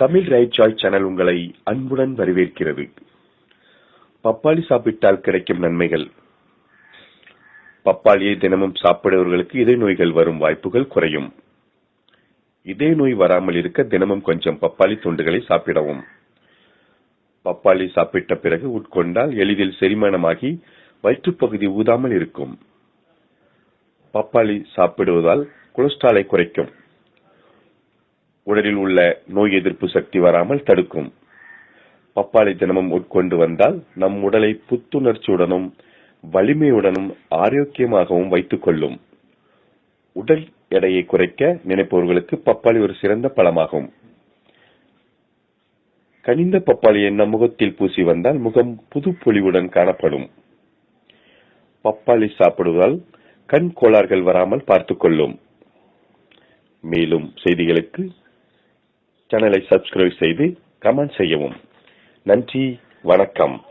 Tamil right Sai channel உங்களை அன்புடன் வரவேற்கிறது. பப்பாளி சாப்பிட்டால் கிடைக்கும் நன்மைகள். பப்பாளியை தினமும் சாப்பிடுபவர்களுக்கு இதய நோய்கள் வரும் வாய்ப்புகள் குறையும். இதய நோய் வராமல் இருக்க தினமும் கொஞ்சம் பப்பாளி துண்டுகளை சாப்பிடவும். பப்பாளி சாப்பிட்ட பிறகு உட்கொண்டால் எளிதில் செரிமானமாகி வயிற்றுப்பகுதி ஊதாமல் இருக்கும். பப்பாளி சாப்பிடுவதால் கொலஸ்ட்ராலை குறைக்கும். உடலில் உள்ள நோய் எதிர்ப்பு சக்தி வராமல் தடுக்கும். பப்பாளி தினமும் உட்கொண்டு வந்தால் நம் உடலை புத்துணர்ச்சியுடனும் வலிமையுடனும் ஆரோக்கியமாகவும் வைத்துக் கொள்ளும். உடல் எடையை குறைக்க நினைப்பவர்களுக்கு பப்பாளி ஒரு சிறந்த பழமாகும். கனிந்த பப்பாளியை நம் முகத்தில் பூசி வந்தால் முகம் புது பொலிவுடன் காணப்படும். பப்பாளி சாப்பிடுவதால் கண் கோளாறுகள் வராமல் பார்த்துக் கொள்ளும். மேலும் செய்திகளுக்கு சேனலை சப்ஸ்கிரைப் செய்து கமெண்ட் செய்யவும். நன்றி வணக்கம்.